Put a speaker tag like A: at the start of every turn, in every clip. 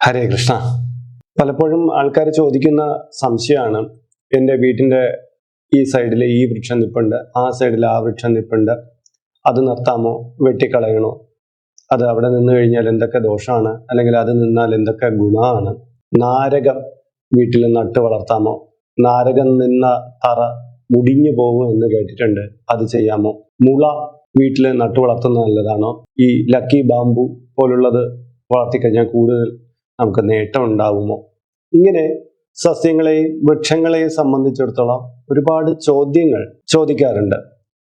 A: ഹരേ കൃഷ്ണ. പലപ്പോഴും ആൾക്കാർ ചോദിക്കുന്ന സംശയമാണ് എന്റെ വീട്ടിന്റെ ഈ സൈഡിൽ ഈ വൃക്ഷം നിപ്പുണ്ട് ആ സൈഡിൽ ആ വൃക്ഷം നിപ്പുണ്ട് അത് നിർത്താമോ? വെട്ടിക്കളയണോ? അത് അവിടെ നിന്ന് കഴിഞ്ഞാൽ എന്തൊക്കെ ദോഷമാണ്? അല്ലെങ്കിൽ അത് നിന്നാൽ എന്തൊക്കെ ഗുണമാണ്? നാരകം വീട്ടിൽ നട്ട് വളർത്താമോ? നാരകം നിന്ന തറ മുടിഞ്ഞു പോകും എന്ന് കേട്ടിട്ടുണ്ട് അത് ചെയ്യാമോ? മുള വീട്ടിൽ നട്ടു വളർത്തുന്നത് നല്ലതാണോ? ഈ ലക്കി ബാമ്പു പോലുള്ളത് വളർത്തിക്കഴിഞ്ഞാൽ കൂടുതൽ നമുക്ക് നേട്ടം ഇങ്ങനെ സസ്യങ്ങളെയും വൃക്ഷങ്ങളെയും സംബന്ധിച്ചിടത്തോളം ഒരുപാട് ചോദ്യങ്ങൾ ചോദിക്കാറുണ്ട്.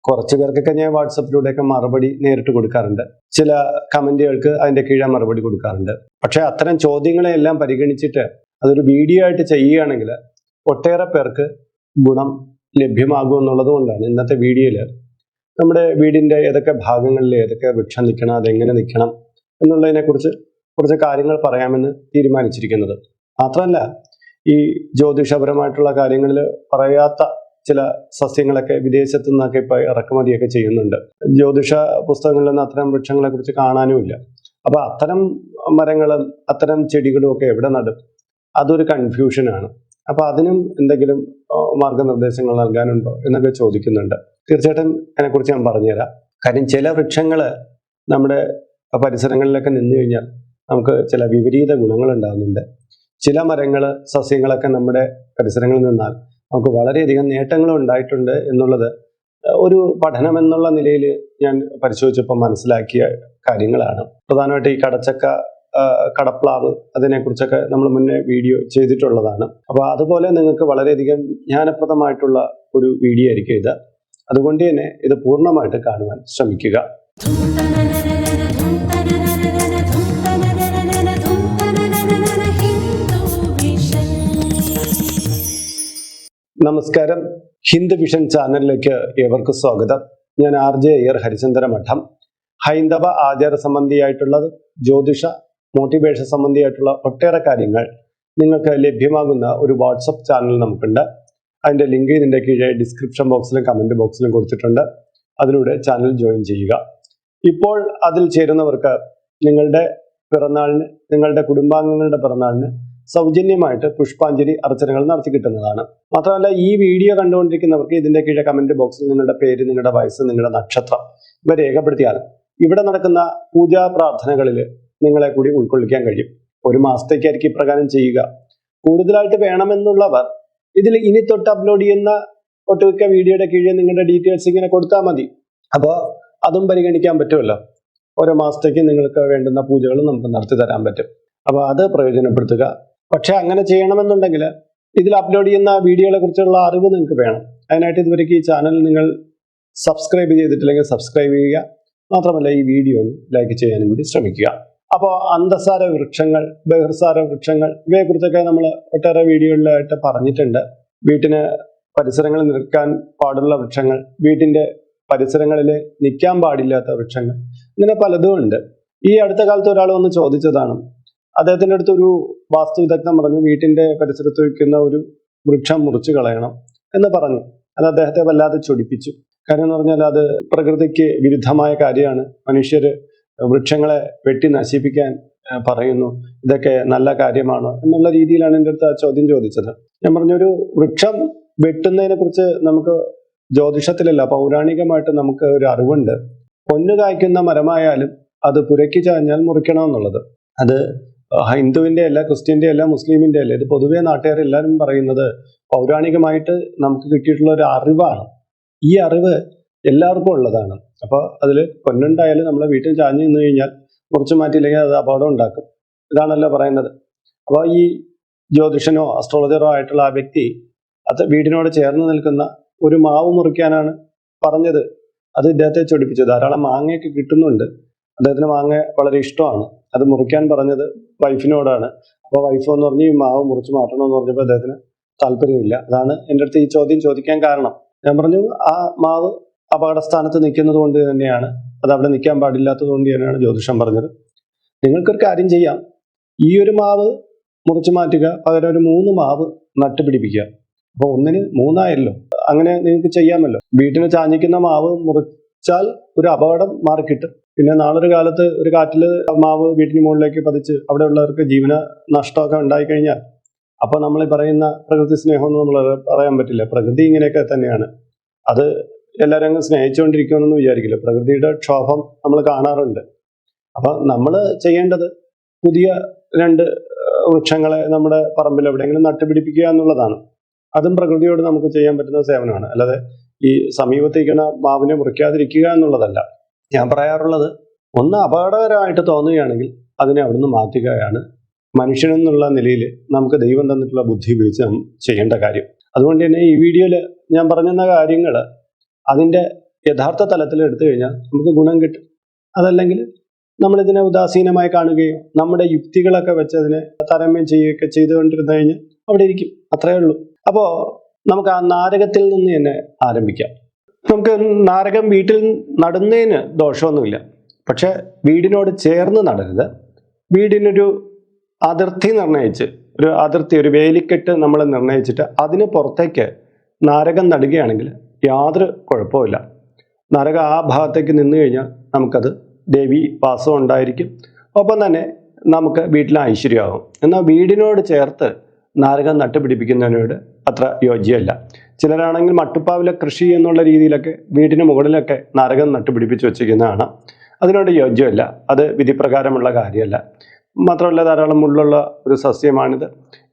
A: കുറച്ചു പേർക്കൊക്കെ ഞാൻ വാട്സപ്പിലൂടെയൊക്കെ മറുപടി നേരിട്ട് കൊടുക്കാറുണ്ട്. ചില കമന്റുകൾക്ക് അതിന്റെ കീഴെ മറുപടി കൊടുക്കാറുണ്ട്. പക്ഷെ അത്തരം ചോദ്യങ്ങളെല്ലാം പരിഗണിച്ചിട്ട് അതൊരു വീഡിയോ ആയിട്ട് ചെയ്യുകയാണെങ്കിൽ ഒട്ടേറെ പേർക്ക് ഗുണം ലഭ്യമാകും എന്നുള്ളത് കൊണ്ടാണ് ഇന്നത്തെ വീഡിയോയിൽ നമ്മുടെ വീടിന്റെ ഏതൊക്കെ ഭാഗങ്ങളിൽ ഏതൊക്കെ വൃക്ഷം നിൽക്കണം അതെങ്ങനെ നിൽക്കണം എന്നുള്ളതിനെ കുറിച്ച് കാര്യങ്ങൾ പറയാമെന്ന് തീരുമാനിച്ചിരിക്കുന്നത്. മാത്രമല്ല ഈ ജ്യോതിഷപരമായിട്ടുള്ള കാര്യങ്ങളിൽ പറയാത്ത ചില സസ്യങ്ങളൊക്കെ വിദേശത്തു നിന്നൊക്കെ ഇപ്പൊ ഇറക്കുമതിയൊക്കെ ചെയ്യുന്നുണ്ട്. ജ്യോതിഷ പുസ്തകങ്ങളിൽ നിന്ന് അത്തരം വൃക്ഷങ്ങളെ കുറിച്ച് കാണാനുമില്ല. അപ്പൊ അത്തരം മരങ്ങളും അത്തരം ചെടികളും ഒക്കെ എവിടെ നടും? അതൊരു കൺഫ്യൂഷനാണ് അപ്പൊ അതിനും എന്തെങ്കിലും മാർഗനിർദ്ദേശങ്ങൾ നൽകാനുണ്ടോ എന്നൊക്കെ ചോദിക്കുന്നുണ്ട്. തീർച്ചയായിട്ടും അതിനെക്കുറിച്ച് ഞാൻ പറഞ്ഞുതരാം. കാര്യം ചില വൃക്ഷങ്ങൾ നമ്മുടെ പരിസരങ്ങളിലൊക്കെ നിന്നു കഴിഞ്ഞാൽ നമുക്ക് ചില വിപരീത ഗുണങ്ങൾ ഉണ്ടാകുന്നുണ്ട് ചില മരങ്ങൾ സസ്യങ്ങളൊക്കെ നമ്മുടെ പരിസരങ്ങളിൽ നിന്നാൽ നമുക്ക് വളരെയധികം നേട്ടങ്ങൾ ഉണ്ടായിട്ടുണ്ട് എന്നുള്ളത് ഒരു പഠനം എന്നുള്ള നിലയിൽ ഞാൻ പരിശോധിച്ചപ്പോൾ മനസ്സിലാക്കിയ കാര്യങ്ങളാണ്. പ്രധാനമായിട്ട് ഈ കടച്ചക്ക കടപ്ലാവ് അതിനെക്കുറിച്ചൊക്കെ നമ്മൾ മുന്നേ വീഡിയോ ചെയ്തിട്ടുള്ളതാണ്. അപ്പോൾ അതുപോലെ നിങ്ങൾക്ക് വളരെയധികം വിജ്ഞാനപ്രദമായിട്ടുള്ള ഒരു വീഡിയോ ആയിരിക്കും ഇത്. അതുകൊണ്ട് തന്നെ ഇത് പൂർണമായിട്ട് കാണുവാൻ ശ്രമിക്കുക. നമസ്കാരം. ഹിന്ദു വിഷൻ ചാനലിലേക്ക് ഏവർക്ക് സ്വാഗതം. ഞാൻ ആർ ജെ അയ്യർ ഹരിചന്ദ്ര മഠം. ഹൈന്ദവ ആചാര സംബന്ധിയായിട്ടുള്ള ജ്യോതിഷ മോട്ടിവേഷൻ സംബന്ധിയായിട്ടുള്ള ഒട്ടേറെ കാര്യങ്ങൾ നിങ്ങൾക്ക് ലഭ്യമാകുന്ന ഒരു വാട്സപ്പ് ചാനൽ നമുക്കുണ്ട്. അതിന്റെ ലിങ്ക് ഇതിന്റെ കീഴെ ഡിസ്ക്രിപ്ഷൻ ബോക്സിലും കമന്റ് ബോക്സിലും കൊടുത്തിട്ടുണ്ട്. അതിലൂടെ ചാനൽ ജോയിൻ ചെയ്യുക. ഇപ്പോൾ അതിൽ ചേരുന്നവർക്ക് നിങ്ങളുടെ പിറന്നാളിന് നിങ്ങളുടെ കുടുംബാംഗങ്ങളുടെ പിറന്നാളിന് സൗജന്യമായിട്ട് പുഷ്പാഞ്ജലി അർച്ചനകൾ നടത്തി കിട്ടുന്നതാണ്. മാത്രമല്ല ഈ വീഡിയോ കണ്ടുകൊണ്ടിരിക്കുന്നവർക്ക് ഇതിന്റെ കീഴെ കമന്റ് ബോക്സിൽ നിങ്ങളുടെ പേര് നിങ്ങളുടെ വയസ്സ് നിങ്ങളുടെ നക്ഷത്രം ഇവ രേഖപ്പെടുത്തിയാൽ ഇവിടെ നടക്കുന്ന പൂജാ പ്രാർത്ഥനകളിൽ നിങ്ങളെ കൂടി ഉൾക്കൊള്ളിക്കാൻ കഴിയും. ഒരു മാസത്തേക്കായിരിക്കും ഇപ്രകാരം ചെയ്യുക. കൂടുതലായിട്ട് വേണമെന്നുള്ളവർ ഇതിൽ ഇനി തൊട്ട് അപ്ലോഡ് ചെയ്യുന്ന ഒട്ടുമിക്ക വീഡിയോയുടെ കീഴെ നിങ്ങളുടെ ഡീറ്റെയിൽസ് ഇങ്ങനെ കൊടുത്താൽ മതി. അപ്പോൾ അതും പരിഗണിക്കാൻ പറ്റുമല്ലോ. ഓരോ മാസത്തേക്ക് നിങ്ങൾക്ക് വേണ്ടുന്ന പൂജകളും നമുക്ക് നടത്തി തരാൻ പറ്റും. അപ്പോൾ അത് പ്രയോജനപ്പെടുത്തുക. പക്ഷെ അങ്ങനെ ചെയ്യണമെന്നുണ്ടെങ്കിൽ ഇതിൽ അപ്ലോഡ് ചെയ്യുന്ന വീഡിയോകളെ കുറിച്ചുള്ള അറിവ് നിങ്ങൾക്ക് വേണം. അതിനായിട്ട് ഇതുവരേക്ക് ഈ ചാനൽ നിങ്ങൾ സബ്സ്ക്രൈബ് ചെയ്തിട്ടില്ലെങ്കിൽ സബ്സ്ക്രൈബ് ചെയ്യുക. മാത്രമല്ല ഈ വീഡിയോ ഒന്ന് ലൈക്ക് ചെയ്യാനും കൂടി ശ്രമിക്കുക. അപ്പോൾ അന്തസാര വൃക്ഷങ്ങൾ ബഹിർസാര വൃക്ഷങ്ങൾ ഇവയെക്കുറിച്ചൊക്കെ നമ്മൾ ഒട്ടേറെ വീഡിയോകളിലായിട്ട് പറഞ്ഞിട്ടുണ്ട്. വീട്ടിന് പരിസരങ്ങളിൽ നിൽക്കാൻ പാടുള്ള വൃക്ഷങ്ങൾ വീട്ടിന്റെ പരിസരങ്ങളിൽ നിൽക്കാൻ പാടില്ലാത്ത വൃക്ഷങ്ങൾ ഇങ്ങനെ പലതും ഉണ്ട്. ഈ അടുത്ത കാലത്ത് ഒരാൾ വന്ന് ചോദിച്ചതാണ് അദ്ദേഹത്തിന്റെ അടുത്ത് ഒരു വാസ്തു വിദഗ്ധൻ പറഞ്ഞു വീട്ടിന്റെ പരിസരത്ത് വയ്ക്കുന്ന ഒരു വൃക്ഷം മുറിച്ചു കളയണം എന്ന് പറഞ്ഞു. അത് അദ്ദേഹത്തെ വല്ലാതെ ചൊടിപ്പിച്ചു. കാരണം എന്ന് പറഞ്ഞാൽ അത് പ്രകൃതിക്ക് വിരുദ്ധമായ കാര്യമാണ്. മനുഷ്യർ വൃക്ഷങ്ങളെ വെട്ടി നശിപ്പിക്കാൻ പറയുന്നു. ഇതൊക്കെ നല്ല കാര്യമാണ് എന്നുള്ള രീതിയിലാണ് എന്റെ അടുത്ത് ആ ചോദ്യം ചോദിച്ചത്. ഞാൻ പറഞ്ഞൊരു വൃക്ഷം വെട്ടുന്നതിനെ കുറിച്ച് നമുക്ക് ജ്യോതിഷത്തിലല്ല പൗരാണികമായിട്ട് നമുക്ക് ഒരു അറിവുണ്ട്. പൊന്നു കായ്ക്കുന്ന മരമായാലും അത് പുരക്കി ചാഞ്ഞാൽ മുറിക്കണം എന്നുള്ളത് അത് ഹിന്ദുവിന്റെ അല്ല ക്രിസ്ത്യന്റെ അല്ല മുസ്ലിമിന്റെ അല്ല ഇത് പൊതുവേ നാട്ടുകാർ എല്ലാവരും പറയുന്നത് പൗരാണികമായിട്ട് നമുക്ക് കിട്ടിയിട്ടുള്ള ഒരു അറിവാണ്. ഈ അറിവ് എല്ലാവർക്കും ഉള്ളതാണ്. അപ്പോൾ അതിൽ പൊന്നുണ്ടായാലും നമ്മളെ വീട്ടിൽ ചാഞ്ഞു നിന്ന് കഴിഞ്ഞാൽ മുറിച്ചു മാറ്റിയില്ലെങ്കിൽ അത് അപകടം ഉണ്ടാക്കും. ഇതാണല്ലോ പറയുന്നത്. അപ്പോൾ ഈ ജ്യോതിഷനോ അസ്ട്രോളജറോ ആയിട്ടുള്ള ആ വ്യക്തി അത് വീടിനോട് ചേർന്ന് നിൽക്കുന്ന ഒരു മാവ് മുറിക്കാനാണ് പറഞ്ഞത്. അത് ഇദ്ദേഹത്തെ ചൊടിപ്പിച്ചു ധാരാളം മാങ്ങയൊക്കെ കിട്ടുന്നുണ്ട്. അദ്ദേഹത്തിന് മാങ്ങ വളരെ ഇഷ്ടമാണ്. അത് മുറിക്കാൻ പറഞ്ഞത് വൈഫിനോടാണ്. അപ്പോൾ വൈഫ് എന്ന് പറഞ്ഞ് ഈ മാവ് മുറിച്ച് മാറ്റണമെന്ന് പറഞ്ഞപ്പോൾ അദ്ദേഹത്തിന് താല്പര്യമില്ല. അതാണ് എന്റെ അടുത്ത് ഈ ചോദ്യം ചോദിക്കാൻ കാരണം. ഞാൻ പറഞ്ഞു ആ മാവ് അപകടസ്ഥാനത്ത് നിൽക്കുന്നത് കൊണ്ട് തന്നെയാണ്. അത് അവിടെ നിൽക്കാൻ പാടില്ലാത്തത് കൊണ്ട് തന്നെയാണ് ജ്യോതിഷം പറഞ്ഞത്. നിങ്ങൾക്കൊരു കാര്യം ചെയ്യാം. ഈ ഒരു മാവ് മുറിച്ചു മാറ്റുക പകരം ഒരു മൂന്ന് മാവ് നട്ടുപിടിപ്പിക്കുക. അപ്പോൾ ഒന്നിന് മൂന്നായല്ലോ. അങ്ങനെ നിങ്ങൾക്ക് ചെയ്യാമല്ലോ. വീട്ടിന് ചാഞ്ഞിക്കുന്ന മാവ് മുറിച്ചാൽ ഒരു അപകടം മാറിക്കിട്ടും. പിന്നെ നാളൊരു കാലത്ത് ഒരു കാറ്റിൽ മാവ് വീട്ടിന് മുകളിലേക്ക് പതിച്ച് അവിടെയുള്ളവർക്ക് ജീവന നഷ്ടമൊക്കെ ഉണ്ടായിക്കഴിഞ്ഞാൽ അപ്പോൾ നമ്മൾ പറയുന്ന പ്രകൃതി സ്നേഹമൊന്നും നമ്മൾ പറയാൻ പറ്റില്ല. പ്രകൃതി ഇങ്ങനെയൊക്കെ തന്നെയാണ്. അത് എല്ലാവരും അങ്ങ് സ്നേഹിച്ചുകൊണ്ടിരിക്കുമെന്നൊന്നും വിചാരിക്കില്ല. പ്രകൃതിയുടെ ക്ഷോഭം നമ്മൾ കാണാറുണ്ട്. അപ്പൊ നമ്മൾ ചെയ്യേണ്ടത് പുതിയ രണ്ട് വൃക്ഷങ്ങളെ നമ്മുടെ പറമ്പിൽ എവിടെയെങ്കിലും നട്ടുപിടിപ്പിക്കുക എന്നുള്ളതാണ്. അതും പ്രകൃതിയോട് നമുക്ക് ചെയ്യാൻ പറ്റുന്ന സേവനമാണ്. അല്ലാതെ ഈ സമീപത്തേക്കണ മാവിനെ മുറിക്കാതിരിക്കുക എന്നുള്ളതല്ല. ഞാൻ പറയാറുള്ളത് ഒന്ന് അപകടകരമായിട്ട് തോന്നുകയാണെങ്കിൽ അതിനെ അവിടുന്ന് മാറ്റുകയാണ്. മനുഷ്യനെന്നുള്ള നിലയിൽ നമുക്ക് ദൈവം തന്നിട്ടുള്ള ബുദ്ധി ഉപയോഗിച്ച് ചെയ്യേണ്ട കാര്യം. അതുകൊണ്ട് തന്നെ ഈ വീഡിയോയിൽ ഞാൻ പറഞ്ഞെന്ന കാര്യങ്ങൾ അതിന്റെ യഥാർത്ഥ തലത്തിൽ എടുത്തു കഴിഞ്ഞാൽ നമുക്ക് ഗുണം കിട്ടും. അതല്ലെങ്കിൽ നമ്മളിതിനെ ഉദാസീനമായി കാണുകയോ നമ്മുടെ യുക്തികളൊക്കെ വെച്ച് അതിനെ താരതമ്യം ചെയ്യുകയൊക്കെ ചെയ്തുകൊണ്ടിരുന്നു കഴിഞ്ഞാൽ അവിടെ ഇരിക്കും. അത്രയേ ഉള്ളൂ. അപ്പോൾ നമുക്ക് ആ നാരകത്തിൽ നിന്ന് തന്നെ ആരംഭിക്കാം. നമുക്ക് നാരകം വീട്ടിൽ നടുന്നതിന് ദോഷമൊന്നുമില്ല. പക്ഷെ വീടിനോട് ചേർന്ന് നടരുത്. വീടിനൊരു അതിർത്തി നിർണയിച്ച് ഒരു അതിർത്തി ഒരു വേലിക്കെട്ട് നമ്മൾ നിർണയിച്ചിട്ട് അതിന് പുറത്തേക്ക് നാരകം നടുകയാണെങ്കിൽ യാതൊരു കുഴപ്പമില്ല നാരകം ആ ഭാഗത്തേക്ക് നിന്ന് കഴിഞ്ഞാൽ നമുക്കത് ദേവി വാസം ഉണ്ടായിരിക്കും. ഒപ്പം തന്നെ നമുക്ക് വീട്ടിൽ ഐശ്വര്യമാകും. എന്നാൽ വീടിനോട് ചേർത്ത് നാരകം നട്ടുപിടിപ്പിക്കുന്നതിനോട് അത്ര യോജ്യമല്ല. ചിലരാണെങ്കിൽ മട്ടുപ്പാവിലെ കൃഷി എന്നുള്ള രീതിയിലൊക്കെ വീടിന് മുകളിലൊക്കെ നാരകം നട്ടുപിടിപ്പിച്ച് വെച്ചിരിക്കുന്നതാണ്. അതിനോട് യോജ്യമല്ല. അത് വിധിപ്രകാരമുള്ള കാര്യമല്ല. മാത്രമല്ല ധാരാളം മുള്ളുള്ള ഒരു സസ്യമാണിത്.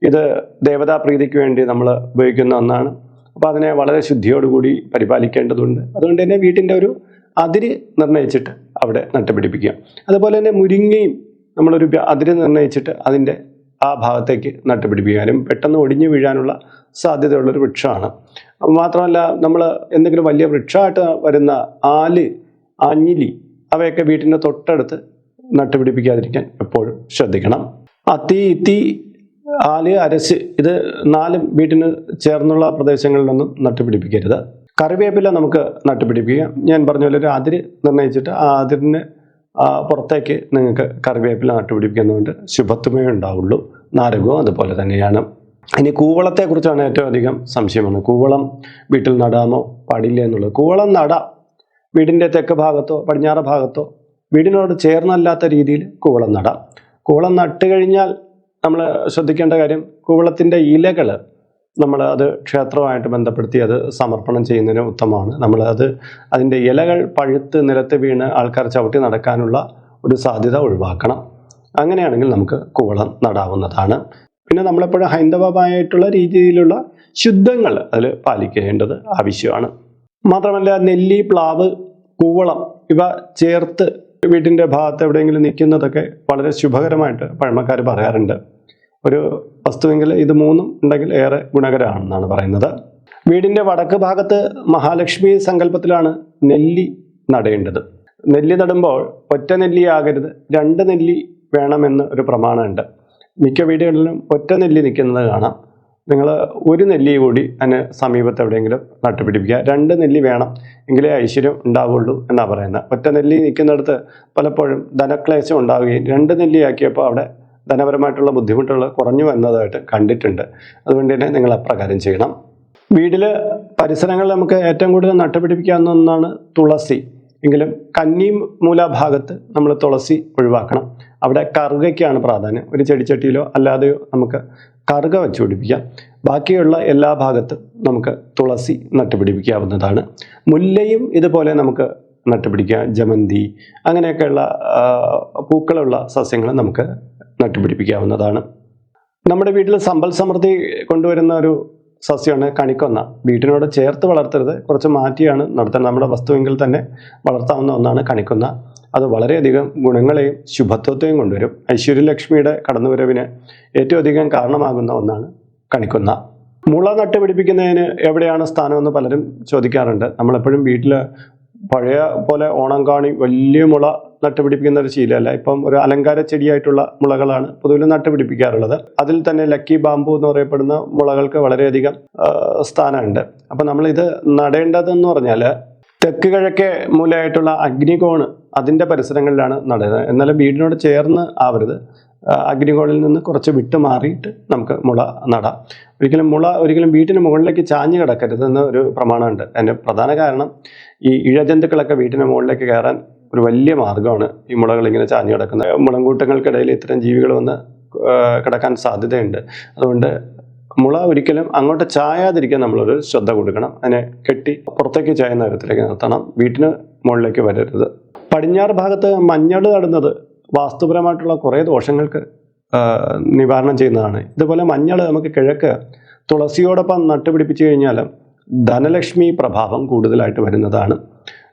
A: ഇത് ദേവതാപ്രീതിക്ക് വേണ്ടി നമ്മൾ ഉപയോഗിക്കുന്ന ഒന്നാണ്. അപ്പോൾ അതിനെ വളരെ ശുദ്ധിയോടുകൂടി പരിപാലിക്കേണ്ടതുണ്ട്. അതുകൊണ്ട് തന്നെ വീട്ടിന്റെ ഒരു അതിര് നിർണയിച്ചിട്ട് അവിടെ നട്ടുപിടിപ്പിക്കുക. അതുപോലെ തന്നെ മുരിങ്ങയും നമ്മളൊരു അതിര് നിർണയിച്ചിട്ട് അതിന്റെ ആ ഭാഗത്തേക്ക് നട്ടുപിടിപ്പിക്കാനും പെട്ടെന്ന് ഒടിഞ്ഞു വീഴാനുള്ള സാധ്യതയുള്ളൊരു വൃക്ഷമാണ്. മാത്രമല്ല നമ്മൾ എന്തെങ്കിലും വലിയ വൃക്ഷമായിട്ട് വരുന്ന ആൽ അഞ്ഞിലി അവയൊക്കെ വീട്ടിന്റെ തൊട്ടടുത്ത് നട്ടുപിടിപ്പിക്കാതിരിക്കാൻ എപ്പോഴും ശ്രദ്ധിക്കണം. അത്തി ഇത്തി ആൽ അരസ് ഇത് നാലും വീട്ടിന് ചേർന്നുള്ള പ്രദേശങ്ങളിലൊന്നും നട്ടുപിടിപ്പിക്കരുത്. കറിവേപ്പില നമുക്ക് നട്ടുപിടിപ്പിക്കാം. ഞാൻ പറഞ്ഞ പോലെ ഒരു അതിര് നിർണയിച്ചിട്ട് ആ അതിരിന് പുറത്തേക്ക് നിങ്ങൾക്ക് കറിവേപ്പില നട്ടുപിടിപ്പിക്കുന്നതുകൊണ്ട് ശുഭത്വമേ ഉണ്ടാവുള്ളൂ. നാരകവും അതുപോലെ തന്നെയാണ്. ഇനി കൂവളത്തെക്കുറിച്ചാണ് ഏറ്റവും അധികം സംശയമാണ് കൂവളം വീട്ടിൽ നടാമോ? പാടില്ല എന്നുള്ളത്. കൂവളം നടാം. വീടിന്റെ തെക്ക് ഭാഗത്തോ പടിഞ്ഞാറ് ഭാഗത്തോ വീടിനോട് ചേർന്നല്ലാത്ത രീതിയിൽ കൂവളം നടാം. കൂവളം നട്ട് കഴിഞ്ഞാൽ നമ്മൾ ശ്രദ്ധിക്കേണ്ട കാര്യം കൂവളത്തിന്റെ ഇലകൾ നമ്മൾ അത് ക്ഷേത്രമായിട്ട് ബന്ധപ്പെടുത്തി അത് സമർപ്പണം ചെയ്യുന്നതിന് ഉത്തമമാണ്. നമ്മൾ അത് അതിന്റെ ഇലകൾ പഴുത്ത് നിലത്ത് വീണ് ആൾക്കാർ ചവിട്ടി നടക്കാനുള്ള ഒരു സാധ്യത ഒഴിവാക്കണം. അങ്ങനെയാണെങ്കിൽ നമുക്ക് കൂവളം നടാവുന്നതാണ്. പിന്നെ നമ്മളെപ്പോഴും ഹൈന്ദവമായിട്ടുള്ള രീതിയിലുള്ള ശുദ്ധങ്ങൾ അതിൽ പാലിക്കേണ്ടത് ആവശ്യമാണ്. മാത്രമല്ല നെല്ലി പ്ലാവ് കൂവളം ഇവ ചേർത്ത് വീട്ടിന്റെ ഭാഗത്ത് എവിടെയെങ്കിലും നിൽക്കുന്നതൊക്കെ വളരെ ശുഭകരമായിട്ട് പഴമക്കാർ പറയാറുണ്ട്. ഒരു വസ്തുവെങ്കിൽ ഇത് മൂന്നും ഉണ്ടെങ്കിൽ ഏറെ ഗുണകരമാണെന്നാണ് പറയുന്നത്. വീടിന്റെ വടക്ക് ഭാഗത്ത് മഹാലക്ഷ്മി സങ്കല്പത്തിലാണ് നെല്ലി നടേണ്ടത്. നെല്ലി നടുമ്പോൾ ഒറ്റ നെല്ലി ആകരുത് രണ്ട് നെല്ലി വേണമെന്ന് ഒരു പ്രമാണമുണ്ട്. മിക്ക വീടുകളിലും ഒറ്റ നെല്ലി നിൽക്കുന്നത് കാണാം. നിങ്ങൾ ഒരു നെല്ലി കൂടി അതിന് സമീപത്ത് എവിടെയെങ്കിലും നട്ടുപിടിപ്പിക്കുക. രണ്ട് നെല്ലി വേണം എങ്കിലേ ഐശ്വര്യം ഉണ്ടാവുള്ളൂ എന്നാണ് പറയുന്നത്. ഒറ്റ നെല്ലി നിൽക്കുന്നിടത്ത് പലപ്പോഴും ധനക്ലേശം ഉണ്ടാവുകയും രണ്ട് നെല്ലിയാക്കിയപ്പോൾ അവിടെ ധനപരമായിട്ടുള്ള ബുദ്ധിമുട്ടുകൾ കുറഞ്ഞു വന്നതായിട്ട് കണ്ടിട്ടുണ്ട്. അതുകൊണ്ട് തന്നെ നിങ്ങൾ അപ്രകാരം ചെയ്യണം. വീട്ടിൽ പരിസരങ്ങളിൽ നമുക്ക് ഏറ്റവും കൂടുതൽ നട്ടുപിടിപ്പിക്കാവുന്ന ഒന്നാണ് തുളസി. എങ്കിലും കന്നി മൂലഭാഗത്ത് നമ്മൾ തുളസി ഒഴിവാക്കണം. അവിടെ കറുകയ്ക്കാണ് പ്രാധാന്യം. ഒരു ചെടിച്ചട്ടിയിലോ അല്ലാതെയോ നമുക്ക് കറുക വെച്ച് പിടിപ്പിക്കാം. ബാക്കിയുള്ള എല്ലാ ഭാഗത്തും നമുക്ക് തുളസി നട്ടുപിടിപ്പിക്കാവുന്നതാണ്. മുല്ലയും ഇതുപോലെ നമുക്ക് നട്ടുപിടിക്കാം. ജമന്തി അങ്ങനെയൊക്കെയുള്ള പൂക്കളുള്ള സസ്യങ്ങൾ നമുക്ക് നട്ടുപിടിപ്പിക്കാവുന്നതാണ്. നമ്മുടെ വീട്ടിൽ സമ്പൽ സമൃദ്ധി കൊണ്ടുവരുന്ന ഒരു സസ്യമാണ് കണിക്കൊന്ന. വീട്ടിനോട് ചേർത്ത് വളർത്തരുത് കുറച്ച് മാറ്റിയാണ് നടത്തുന്നത് നമ്മുടെ വസ്തുവെങ്കിൽ തന്നെ വളർത്താവുന്ന ഒന്നാണ് കണിക്കൊന്ന. അത് വളരെയധികം ഗുണങ്ങളെയും ശുഭത്വത്തെയും കൊണ്ടുവരും. ഐശ്വര്യലക്ഷ്മിയുടെ കടന്നുവരവിന് ഏറ്റവും അധികം കാരണമാകുന്ന ഒന്നാണ് കണിക്കൊന്ന. മുള നട്ടുപിടിപ്പിക്കുന്നതിന് എവിടെയാണ് സ്ഥാനമെന്ന് പലരും ചോദിക്കാറുണ്ട്. നമ്മളെപ്പോഴും വീട്ടിൽ പഴയ പോലെ ഓണം കാണി വലിയ മുള നട്ടുപിടിപ്പിക്കുന്ന ഒരു ശീലമല്ല. ഇപ്പം ഒരു അലങ്കാര ചെടിയായിട്ടുള്ള മുളകളാണ് പൊതുവിൽ നട്ടുപിടിപ്പിക്കാറുള്ളത്. അതിൽ തന്നെ ലക്കി ബാമ്പു എന്ന് പറയപ്പെടുന്ന മുളകൾക്ക് വളരെയധികം സ്ഥാനമുണ്ട്. അപ്പം നമ്മളിത് നടേണ്ടതെന്ന് പറഞ്ഞാൽ തെക്ക് കിഴക്കേ മൂലയായിട്ടുള്ള അഗ്നികോണ് അതിന്റെ പരിസരങ്ങളിലാണ് നടുന്നത് എന്നാലും വീടിനോട് ചേർന്ന് ആവരുത്. ആ, അഗ്നികോണിൽ നിന്ന് കുറച്ച് വിട്ട് മാറിയിട്ട് നമുക്ക് മുള നടാം. ഒരിക്കലും മുള ഒരിക്കലും വീട്ടിന് മുകളിലേക്ക് ചാഞ്ഞ് കിടക്കരുത് എന്ന ഒരു പ്രമാണമുണ്ട്. അതിന്റെ പ്രധാന കാരണം ഈ ഇഴജന്തുക്കളൊക്കെ വീട്ടിന് മുകളിലേക്ക് കയറാൻ ഒരു വലിയ മാർഗമാണ് ഈ മുളകൾ ഇങ്ങനെ ചാഞ്ഞ് കിടക്കുന്നത്. മുളങ്കൂട്ടങ്ങൾക്കിടയിൽ ഇത്തരം ജീവികൾ വന്ന് കിടക്കാൻ സാധ്യതയുണ്ട്. അതുകൊണ്ട് മുള ഒരിക്കലും അങ്ങോട്ട് ചായാതിരിക്കാൻ നമ്മളൊരു ശ്രദ്ധ കൊടുക്കണം. അതിനെ കെട്ടി പുറത്തേക്ക് ചായുന്ന തരത്തിലേക്ക് നിർത്തണം. വീട്ടിന് മുകളിലേക്ക് വരരുത്. പടിഞ്ഞാറ് ഭാഗത്ത് മഞ്ഞൾ നടുന്നത് വാസ്തുപരമായിട്ടുള്ള കുറേ ദോഷങ്ങൾക്ക് നിവാരണം ചെയ്യുന്നതാണ്. ഇതുപോലെ മഞ്ഞൾ നമുക്ക് കിഴക്ക് തുളസിയോടൊപ്പം നട്ടുപിടിപ്പിച്ചു കഴിഞ്ഞാൽ ധനലക്ഷ്മി പ്രഭാവം കൂടുതലായിട്ട് വരുന്നതാണ്.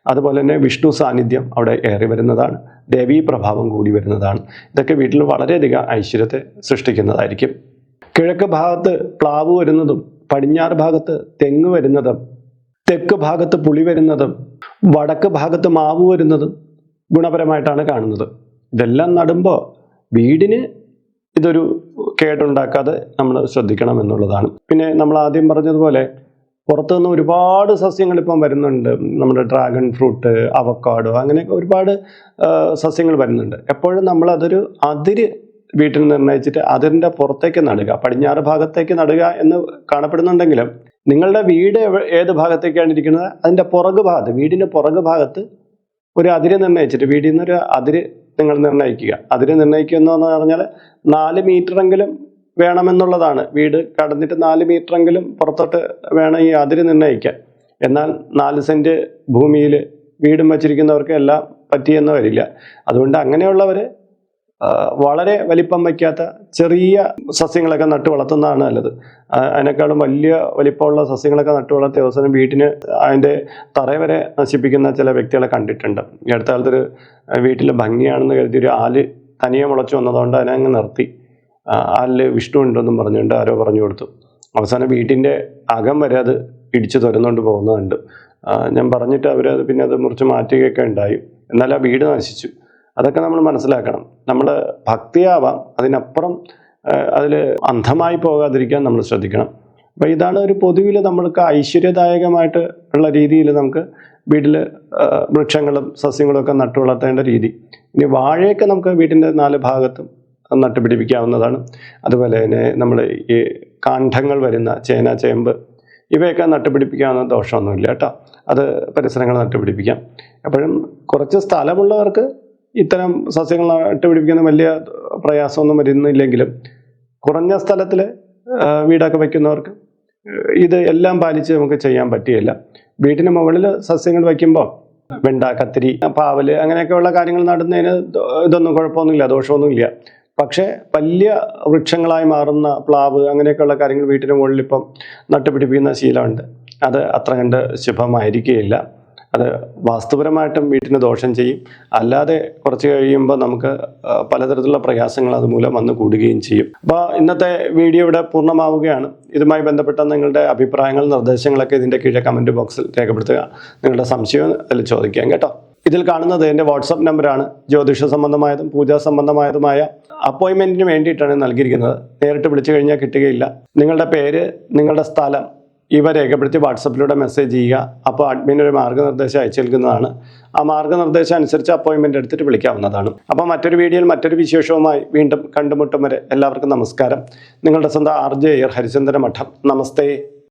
A: അതുപോലെ തന്നെ വിഷ്ണു സാന്നിധ്യം അവിടെ ഏറി വരുന്നതാണ്. ദേവീ പ്രഭാവം കൂടി വരുന്നതാണ്. ഇതൊക്കെ വീട്ടിൽ വളരെയധികം ഐശ്വര്യത്തെ സൃഷ്ടിക്കുന്നതായിരിക്കും. കിഴക്ക് ഭാഗത്ത് പ്ലാവ് വരുന്നതും പടിഞ്ഞാറ് ഭാഗത്ത് തെങ്ങ് വരുന്നതും തെക്ക് ഭാഗത്ത് പുളി വരുന്നതും വടക്ക് ഭാഗത്ത് മാവ് വരുന്നതും ഗുണപരമായിട്ടാണ് കാണുന്നത്. ഇതെല്ലാം നടുമ്പോൾ വീടിന് ഇതൊരു കേടുണ്ടാക്കാതെ നമ്മൾ ശ്രദ്ധിക്കണം എന്നുള്ളതാണ്. പിന്നെ നമ്മൾ ആദ്യം പറഞ്ഞതുപോലെ പുറത്തുനിന്ന് ഒരുപാട് സസ്യങ്ങൾ ഇപ്പം വരുന്നുണ്ട്. നമ്മുടെ ഡ്രാഗൺ ഫ്രൂട്ട് അവക്കാഡോ അങ്ങനെയൊക്കെ ഒരുപാട് സസ്യങ്ങൾ വരുന്നുണ്ട്. എപ്പോഴും നമ്മൾ അതൊരു അതിര് വീട്ടിൽ നിർണയിച്ചിട്ട് അതിന്റെ പുറത്തേക്ക് നടുക പടിഞ്ഞാറ് ഭാഗത്തേക്ക് നടുക എന്ന് കാണപ്പെടുന്നുണ്ടെങ്കിലും നിങ്ങളുടെ വീട് ഏത് ഭാഗത്തേക്കാണ് ഇരിക്കുന്നത്? അതിന്റെ പുറകു ഭാഗത്ത് വീടിന്റെ പുറകു ഭാഗത്ത് ഒരു അതിര് നിർണയിച്ചിട്ട് വീടിൽ ഒരു അതിര് നിങ്ങൾ നിർണയിക്കുക. അതിര് നിർണയിക്കുക എന്ന് പറഞ്ഞാൽ നാല് മീറ്ററെങ്കിലും വേണമെന്നുള്ളതാണ്. വീട് കടന്നിട്ട് നാല് മീറ്ററെങ്കിലും പുറത്തോട്ട് വേണം ഈ അതിര് നിർണയിക്കാൻ. എന്നാൽ നാല് സെന്റ് ഭൂമിയിൽ വീടും വച്ചിരിക്കുന്നവർക്ക് എല്ലാം പറ്റിയെന്ന് വരില്ല. അതുകൊണ്ട് അങ്ങനെയുള്ളവർ വളരെ വലിപ്പം വയ്ക്കാത്ത ചെറിയ സസ്യങ്ങളൊക്കെ നട്ടു വളർത്തുന്നതാണ് നല്ലത്. അതിനേക്കാളും വലിയ വലിപ്പമുള്ള സസ്യങ്ങളൊക്കെ നട്ടു വളർത്തിയ അവസാനം വീട്ടിന് അതിന്റെ തറ വരെ നശിപ്പിക്കുന്ന ചില വ്യക്തികളെ കണ്ടിട്ടുണ്ട്. ഈ അടുത്ത കാലത്തൊരു വീട്ടിൽ ഭംഗിയാണെന്ന് കരുതി ഒരു ആൽ തനിയെ മുളച്ചു വന്നതുകൊണ്ട് അതിനെ അങ്ങ് നിർത്തി. ആലിൽ വിഷ്ണു ഉണ്ടെന്നും പറഞ്ഞുകൊണ്ട് ആരോ പറഞ്ഞു കൊടുത്തു. അവസാനം വീട്ടിന്റെ അകം വരെ അത് ഇടിച്ചു തുരന്നുകൊണ്ട് പോകുന്നതുണ്ട് ഞാൻ പറഞ്ഞിട്ട് അവരത് പിന്നെ അത് മുറിച്ച് മാറ്റുകയൊക്കെ ഉണ്ടായി. എന്നാൽ ആ വീട് നശിച്ചു. അതൊക്കെ നമ്മൾ മനസ്സിലാക്കണം. നമ്മൾ ഭക്തിയാവാം അതിനപ്പുറം അതിൽ അന്ധമായി പോകാതിരിക്കാൻ നമ്മൾ ശ്രദ്ധിക്കണം. അപ്പോൾ ഇതാണ് ഒരു പൊതുവിൽ നമ്മൾക്ക് ഐശ്വര്യദായകമായിട്ട് ഉള്ള രീതിയിൽ നമുക്ക് വീട്ടിൽ വൃക്ഷങ്ങളും സസ്യങ്ങളും ഒക്കെ നട്ടു വളർത്തേണ്ട രീതി. ഇനി വാഴയൊക്കെ നമുക്ക് വീട്ടിന്റെ നാല് ഭാഗത്തും നട്ടുപിടിപ്പിക്കാവുന്നതാണ്. അതുപോലെ തന്നെ നമ്മൾ ഈ കാണ്ഡങ്ങൾ വരുന്ന ചേന ചേമ്പ് ഇവയൊക്കെ നട്ടുപിടിപ്പിക്കാവുന്ന ദോഷമൊന്നുമില്ല കേട്ടോ. അത് പരിസരങ്ങൾ നട്ടുപിടിപ്പിക്കാം. എപ്പോഴും കുറച്ച് സ്ഥലമുള്ളവർക്ക് ഇത്തരം സസ്യങ്ങൾ നട്ടുപിടിപ്പിക്കുന്ന വലിയ പ്രയാസമൊന്നും വരുന്നില്ലെങ്കിലും കുറഞ്ഞ സ്ഥലത്തിൽ വീടൊക്കെ വയ്ക്കുന്നവർക്ക് ഇത് എല്ലാം പാലിച്ച് നമുക്ക് ചെയ്യാൻ പറ്റുകയില്ല. വീട്ടിന് മുകളിൽ സസ്യങ്ങൾ വയ്ക്കുമ്പോൾ വെണ്ട കത്തിരി പാവൽ അങ്ങനെയൊക്കെയുള്ള കാര്യങ്ങൾ നടുന്നതിന് ഇതൊന്നും കുഴപ്പമൊന്നുമില്ല ദോഷമൊന്നുമില്ല. പക്ഷേ വലിയ വൃക്ഷങ്ങളായി മാറുന്ന പ്ലാവ് അങ്ങനെയൊക്കെയുള്ള കാര്യങ്ങൾ വീട്ടിന് മുകളിൽ ഇപ്പം നട്ടുപിടിപ്പിക്കുന്ന ശീലമുണ്ട്. അത് അത്ര കണ്ട് ശുഭമായിരിക്കുകയില്ല. അത് വാസ്തുപരമായിട്ടും വീട്ടിന് ദോഷം ചെയ്യും. അല്ലാതെ കുറച്ച് കഴിയുമ്പോൾ നമുക്ക് പലതരത്തിലുള്ള പ്രയാസങ്ങൾ അതുമൂലം വന്നു കൂടുകയും ചെയ്യും. അപ്പോൾ ഇന്നത്തെ വീഡിയോ ഇവിടെ പൂർണമാവുകയാണ്. ഇതുമായി ബന്ധപ്പെട്ട നിങ്ങളുടെ അഭിപ്രായങ്ങൾ നിർദ്ദേശങ്ങളൊക്കെ ഇതിന്റെ കീഴെ കമന്റ് ബോക്സിൽ രേഖപ്പെടുത്തുക. നിങ്ങളുടെ സംശയം അതിൽ ചോദിക്കാം കേട്ടോ. ഇതിൽ കാണുന്നത് എന്റെ വാട്സപ്പ് നമ്പറാണ്. ജ്യോതിഷ സംബന്ധമായതും പൂജാ സംബന്ധമായതുമായ അപ്പോയിൻമെന്റിന് വേണ്ടിയിട്ടാണ് നൽകിയിരിക്കുന്നത്. നേരിട്ട് വിളിച്ചു കഴിഞ്ഞാൽ കിട്ടുകയില്ല. നിങ്ങളുടെ പേര് നിങ്ങളുടെ സ്ഥലം ഇവ രേഖപ്പെടുത്തി വാട്സപ്പിലൂടെ മെസ്സേജ് ചെയ്യുക. അപ്പോൾ അഡ്മിൻ ഒരു മാർഗനിർദ്ദേശം അയച്ചു നൽകുന്നതാണ്. ആ മാർഗനിർദ്ദേശം അനുസരിച്ച് അപ്പോയിൻമെന്റ് എടുത്തിട്ട് വിളിക്കാവുന്നതാണ്. അപ്പോൾ മറ്റൊരു വീഡിയോയിൽ മറ്റൊരു വിശേഷവുമായി വീണ്ടും കണ്ടുമുട്ടും വരെ എല്ലാവർക്കും നമസ്കാരം. നിങ്ങളുടെ സ്വന്തം ആർ ജെ ഹരിചന്ദ്ര മഠം നമസ്തേ.